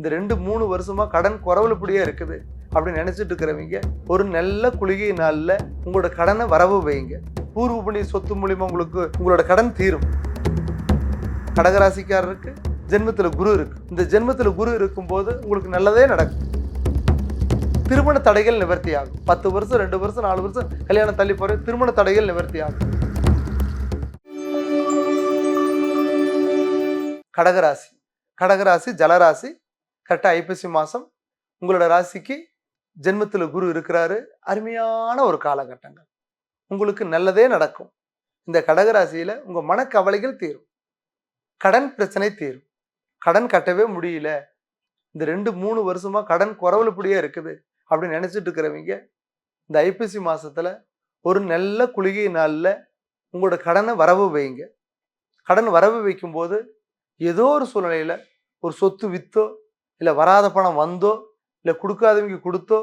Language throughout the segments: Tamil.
இந்த ரெண்டு மூணு வருஷமா கடன் குறவலுப்படியா இருக்குது அப்படின்னு நினைச்சிட்டு இருக்கிறவங்க ஒரு நல்ல குளிகை நாளில் உங்களோட கடனை வரவு வைங்க. பூர்வ புண்ணிய சொத்து மூலிமா உங்களுக்கு உங்களோட கடன் தீரும். கடகராசிக்காரருக்கு ஜென்மத்தில் குரு இருக்கு. இந்த ஜென்மத்தில் குரு இருக்கும்போது உங்களுக்கு நல்லதே நடக்கும். திருமண தடைகள் நிவர்த்தி ஆகும் பத்து வருஷம் ரெண்டு வருஷம் நாலு வருஷம் கல்யாணம் தள்ளி போகிற திருமண தடைகள் நிவர்த்தி ஆகும் கடகராசி. கடகராசி ஜலராசி கரெக்டாக ஐப்பசி மாதம் உங்களோட ராசிக்கு ஜென்மத்தில் குரு இருக்கிறாரு. அருமையான ஒரு காலகட்டங்கள். உங்களுக்கு நல்லதே நடக்கும். இந்த கடகராசியில் உங்கள் மனக்கவலைகள் தீரும். கடன் பிரச்சனை தீரும். கடன் கட்டவே முடியல. இந்த ரெண்டு மூணு வருஷமா கடன் குறவலுப்படியே இருக்குது அப்படின்னு நினச்சிட்டு இருக்கிறவங்க இந்த ஐப்பசி மாதத்தில் ஒரு நல்ல குளிகை நாளில் உங்களோட கடனை வரவு வைங்க. கடன் வரவு வைக்கும்போது ஏதோ ஒரு சூழ்நிலையில் ஒரு சொத்து வித்தோ இல்லை வராத பணம் வந்தோ இல்லை கொடுக்காதவங்க கொடுத்தோ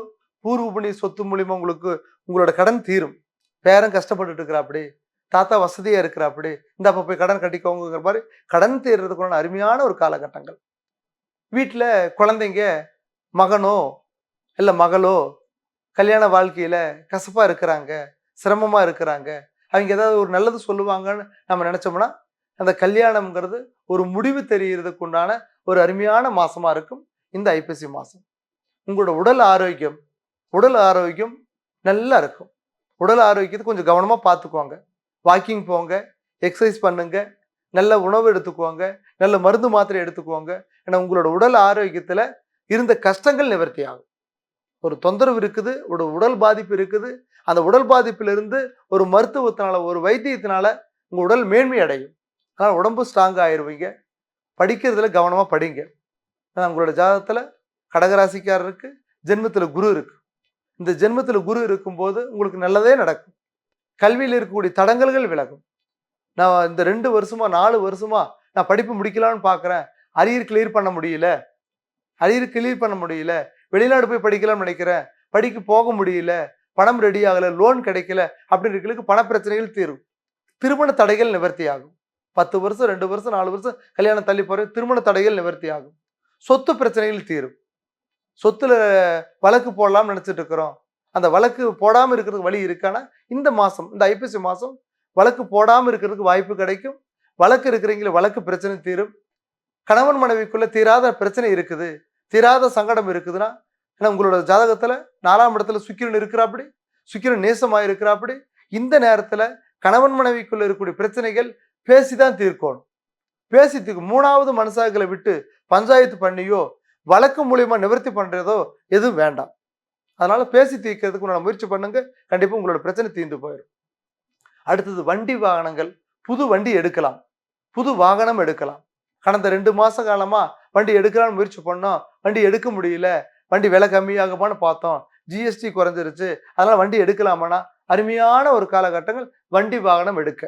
பூர்வ புண்ணிய சொத்து மூலிமா உங்களுக்கு உங்களோட கடன் தீரும். பேரன் கஷ்டப்பட்டுட்டு இருக்கிறாப்படி தாத்தா வசதியாக இருக்கிறாப்படி இந்த அப்போ போய் கடன் கட்டிக்கோங்கிற மாதிரி கடன் தீர்றதுக்குள்ளான அருமையான ஒரு காலகட்டங்கள். வீட்டில் குழந்தைங்க மகனோ இல்லை மகளோ கல்யாண வாழ்க்கையில் கசப்பாக இருக்கிறாங்க சிரமமாக இருக்கிறாங்க அவங்க ஏதாவது ஒரு நல்லது சொல்லுவாங்கன்னு நம்ம நினச்சோம்னா அந்த கல்யாணம்ங்கிறது ஒரு முடிவு தெரிகிறதுக்கு உண்டான ஒரு அருமையான மாசமா இருக்கும் இந்த ஐப்பசி மாதம் உங்களோட உடல் ஆரோக்கியம் உடல் ஆரோக்கியம் நல்லா இருக்கும். உடல் ஆரோக்கியத்தை கொஞ்சம் கவனமாக பார்த்துக்கோங்க வாக்கிங் போங்க எக்ஸசைஸ் பண்ணுங்க நல்ல உணவு எடுத்துக்குவாங்க நல்ல மருந்து மாத்திரை எடுத்துக்குவாங்க ஏன்னா உங்களோட உடல் ஆரோக்கியத்தில் இருந்த கஷ்டங்கள் நிவர்த்தி ஆகும். ஒரு தொந்தரவு இருக்குது ஒரு உடல் பாதிப்பு இருக்குது. அந்த உடல் பாதிப்பிலிருந்து ஒரு மருத்துவத்தினால ஒரு வைத்தியத்தினால உங்கள் உடல் மேன்மை அடையும் ஆனால் உடம்பு ஸ்ட்ராங் ஆயிடுவீங்க படிக்கிறதுல கவனமாக படிங்க. ஏன்னா உங்களோட ஜாதகத்தில் கடகராசிக்காரருக்கு ஜென்மத்தில் குரு இருக்கு. இந்த ஜென்மத்தில் குரு இருக்கும்போது உங்களுக்கு நல்லதே நடக்கும். கல்வியில் இருக்கக்கூடிய தடங்கல்கள் விலகும். நான் இந்த ரெண்டு வருஷமா நாலு வருஷமா நான் படிப்பு முடிக்கலாம்னு பார்க்குறேன் அரியர் கிளியர் பண்ண முடியல. அரியர் கிளியர் பண்ண முடியல. வெளிநாடு போய் படிக்கலாம்னு நினைக்கிறேன். படிக்க போக முடியல. பணம் ரெடி ஆகலை. லோன் கிடைக்கல. அப்படின்றவங்களுக்கு பண பிரச்சனைகள் தீரும். திருமண தடைகள் நிவர்த்தி ஆகும் பத்து வருஷம் ரெண்டு வருஷம் நாலு வருஷம் கல்யாணம் தள்ளி போற திருமண தடைகள் நிவர்த்தி ஆகும் சொத்து பிரச்சனைகள் தீரும். சொத்துல வழக்கு போடலாம்னு நினச்சிட்டு இருக்கிறோம். அந்த வழக்கு போடாமல் இருக்கிறதுக்கு வழி இருக்கானா? இந்த மாதம் இந்த ஐப்பசி மாதம் வழக்கு போடாமல் இருக்கிறதுக்கு வாய்ப்பு கிடைக்கும். வழக்கு இருக்கிறீங்களே வழக்கு பிரச்சனை தீரும். கணவன் மனைவிக்குள்ள தீராத பிரச்சனை இருக்குது. தீராத சங்கடம் இருக்குதுன்னா ஏன்னா உங்களோட ஜாதகத்தில் நாலாம் இடத்துல சுக்கிரன் இருக்கிறாப்படி சுக்கிரன் நேசமாக இருக்கிறாப்படி இந்த நேரத்தில் கணவன் மனைவிக்குள்ள இருக்கக்கூடிய பிரச்சனைகள் பேசிதான் தீர்க்கணும். பேசி தீர்க்கும் மூணாவது மனசாக்களை விட்டு பஞ்சாயத்து பண்ணியோ வழக்கு மூலியமா நிவர்த்தி பண்றதோ எதுவும் வேண்டாம். அதனால பேசி தீர்க்கிறதுக்கு உங்களோட முயற்சி பண்ணுங்க. கண்டிப்பா உங்களோட பிரச்சனை தீர்ந்து போயிடும் அடுத்தது வண்டி வாகனங்கள். புது வண்டி எடுக்கலாம். புது வாகனம் எடுக்கலாம். கடந்த ரெண்டு மாச காலமா வண்டி எடுக்கலாம்னு முயற்சி பண்ணோம். வண்டி எடுக்க முடியல. வண்டி விலை கம்மியாகுமான்னு பார்த்தோம். ஜிஎஸ்டி குறைஞ்சிருச்சு. அதனால வண்டி எடுக்கலாமானா அருமையான ஒரு காலகட்டங்கள் வண்டி வாகனம் எடுக்க.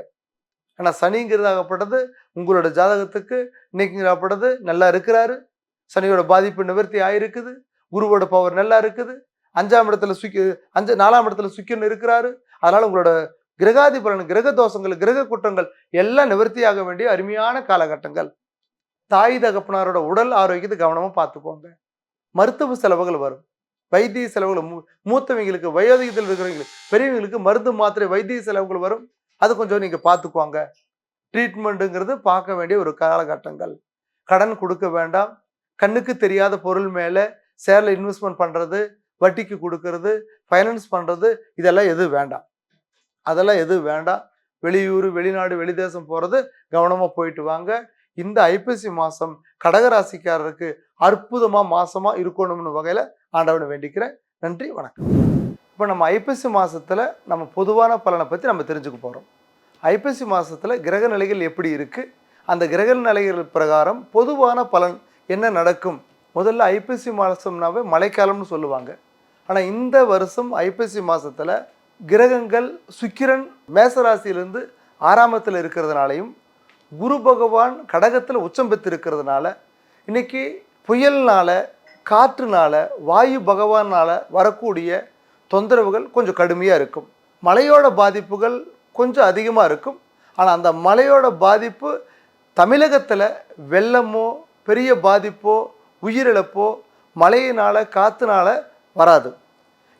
ஆனால் சனிங்கிறதாகப்பட்டது உங்களோட ஜாதகத்துக்கு இன்னைக்குங்கிறப்பட்டது நல்லா இருக்கிறாரு. சனியோட பாதிப்பு நிவர்த்தி ஆயிருக்குது. குருவோட பவர் நல்லா இருக்குது. அஞ்சாம் இடத்துல சுக்கி அஞ்சு நாலாம் இடத்துல சுக்கின்னு இருக்கிறாரு. அதனால உங்களோட கிரகாதி பலன் கிரக தோஷங்கள் கிரக குற்றங்கள் எல்லாம் நிவர்த்தியாக வேண்டிய அருமையான காலகட்டங்கள். தாய் தகப்பனாரோட உடல் ஆரோக்கியத்தை கவனமாக பார்த்துக்கோங்க. மருத்துவ செலவுகள் வரும். வைத்திய செலவுகள் மூ மூத்தவங்களுக்கு வயோதிகத்தில் இருக்கிறவங்களுக்கு பெரியவங்களுக்கு மருந்து மாத்திரை வைத்திய செலவுகள் வரும். அது கொஞ்சம் நீங்கள் பார்த்துக்குவாங்க ட்ரீட்மெண்ட்டுங்கிறது பார்க்க வேண்டிய ஒரு காலகட்டங்கள். கடன் கொடுக்க வேண்டாம். கண்ணுக்கு தெரியாத பொருள் மேலே சேரில் இன்வெஸ்ட்மெண்ட் பண்ணுறது வட்டிக்கு கொடுக்கறது ஃபைனான்ஸ் பண்ணுறது இதெல்லாம் எதுவும் வேண்டாம். அதெல்லாம் எதுவும் வேண்டாம். வெளியூர் வெளிநாடு வெளிதேசம் போகிறது கவனமாக போயிட்டு வாங்க. இந்த ஐப்பசி மாதம் கடகராசிக்காரருக்கு அற்புதமாக மாசமாக இருக்கணும்னு வகையில் ஆண்டவனை வேண்டிக்கிறேன். நன்றி வணக்கம். இப்போ நம்ம ஐப்பசி மாதத்தில் நம்ம பொதுவான பலனை பற்றி நம்ம தெரிஞ்சுக்க போகிறோம் ஐப்பசி மாதத்தில் கிரக நிலைகள் எப்படி இருக்குது அந்த கிரக நிலைகள் பிரகாரம் பொதுவான பலன் என்ன நடக்கும்? முதல்ல ஐப்பசி மாதம்னாவே மழைக்காலம்னு சொல்லுவாங்க. ஆனால் இந்த வருஷம் ஐப்பசி மாதத்தில் கிரகங்கள் சுக்கிரன் மேசராசியிலிருந்து ஆறாமத்தில் இருக்கிறதுனாலையும் குரு பகவான் கடகத்தில் உச்சம் பெற்று இருக்கிறதுனால இன்னைக்கு புயல்னால காற்றுனால வாயு பகவானால் வரக்கூடிய தொந்தரவுகள் கொஞ்சம் கடுமையாக இருக்கும். மழையோட பாதிப்புகள் கொஞ்சம் அதிகமாக இருக்கும். ஆனால் அந்த மழையோட பாதிப்பு தமிழகத்தில் வெள்ளமோ பெரிய பாதிப்போ உயிரிழப்போ மழையினால் காற்றுனால் வராது.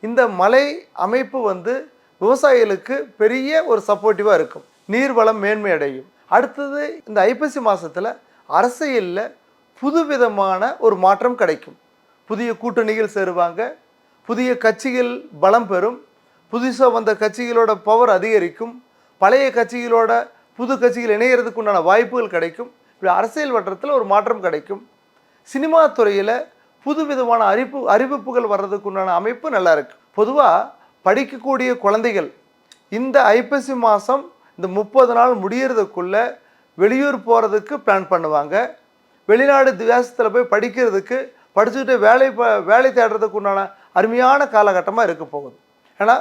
இந்த மலை அமைப்பு வந்து விவசாயிகளுக்கு பெரிய ஒரு சப்போர்ட்டிவாக இருக்கும். நீர்வளம் மேன்மை அடையும். அடுத்தது இந்த ஐப்பசி மாதத்தில் அரசியலில் புதுவிதமான ஒரு மாற்றம் கிடைக்கும். புதிய கூட்டணிகள் சேருவாங்க. புதிய கட்சிகள் பலம் பெறும் புதுசாக வந்த கட்சிகளோட பவர் அதிகரிக்கும் பழைய கட்சிகளோட புது கட்சிகள் இணையிறதுக்கு உண்டான வாய்ப்புகள் கிடைக்கும் இப்படி அரசியல் வட்டத்தில் ஒரு மாற்றம் கிடைக்கும். சினிமா துறையில் புதுவிதமான அறிப்பு அறிவிப்புகள் வர்றதுக்கு உண்டான அமைப்பு நல்லா இருக்குது பொதுவாக படிக்கக்கூடிய குழந்தைகள் இந்த ஐப்பசி மாதம் இந்த முப்பது நாள் முடியறதுக்குள்ள வெளியூர் போகிறதுக்கு பிளான் பண்ணுவாங்க. வெளிநாடு திவாசத்தில் போய் படிக்கிறதுக்கு படிச்சுக்கிட்டு வேலை ப- வேலை தேடுறதுக்கு உண்டான அருமையான காலகட்டமாக இருக்க போகுது. ஏன்னா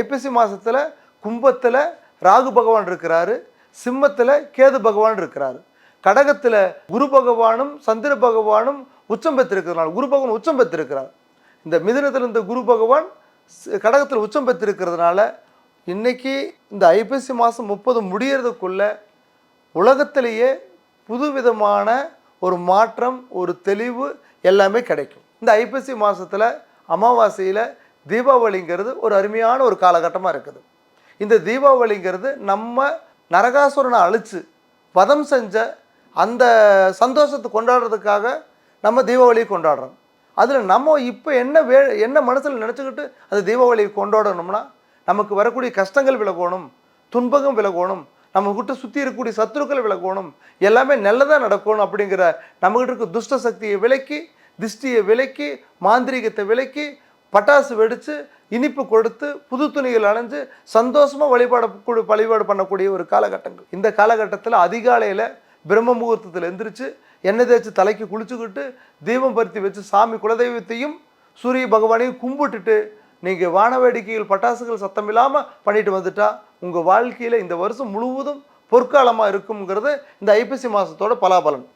ஐப்பசி மாதத்தில் கும்பத்தில் ராகு பகவான் இருக்கிறாரு சிம்மத்தில் கேது பகவான் இருக்கிறாரு. கடகத்தில் குரு பகவானும் சந்திர பகவானும் உச்சம் பெற்றிருக்கிறதுனால குரு பகவான் உச்சம் பெற்றிருக்கிறார். இந்த மிதுனத்தில் இருந்த குரு பகவான் கடகத்தில் உச்சம் பெற்றிருக்கிறதுனால இன்றைக்கி இந்த ஐப்பசி மாதம் முப்பது முடியறதுக்குள்ள உலகத்திலேயே புதுவிதமான ஒரு மாற்றம் ஒரு தெளிவு எல்லாமே கிடைக்கும். இந்த ஐப்பசி மாதத்தில் அமாவாசையில் தீபாவளிங்கிறது ஒரு அருமையான ஒரு காலகட்டமாக இருக்குது. இந்த தீபாவளிங்கிறது நம்ம நரகாசுரனை அழித்து வதம் செஞ்ச அந்த சந்தோஷத்தை கொண்டாடுறதுக்காக நம்ம தீபாவளியை கொண்டாடுறோம். அதில் நம்ம இப்போ என்ன வே என்ன மனசில் நினச்சிக்கிட்டு அந்த தீபாவளியை கொண்டாடணும்னா நமக்கு வரக்கூடிய கஷ்டங்கள் விலகணும் துன்பகம் விலகணும் நம்ம கிட்ட சுற்றி இருக்கக்கூடிய சத்துருக்கள் விலகணும் எல்லாமே நல்லதாக நடக்கணும் அப்படிங்கிற நம்மகிட்ட இருக்க துஷ்ட சக்தியை விலக்கி திஷ்டியை விலக்கி மாந்திரீகத்தை விலக்கி பட்டாசு வெடித்து இனிப்பு கொடுத்து புது துணிகள் அணைஞ்சு சந்தோஷமாக வழிபாட கூ- வழிபாடு பண்ணக்கூடிய ஒரு காலகட்டங்கள். இந்த காலகட்டத்தில் அதிகாலையில் பிரம்ம முகூர்த்தத்தில் எந்திரிச்சு எண்ணெய் தேய்ச்சி தலைக்கு குளிச்சுக்கிட்டு தீபம் பருத்தி வச்சு சாமி குலதெய்வத்தையும் சூரிய பகவானையும் கும்பிட்டுட்டு நீங்கள் வான வேடிக்கைகள் பட்டாசுகள் சத்தம் இல்லாமல் பண்ணிட்டு வந்துட்டா உங்கள் வாழ்க்கையில் இந்த வருஷம் முழுவதும் பொற்காலமாக இருக்குங்கிறது இந்த ஐப்பசி மாதத்தோட பலாபலன்.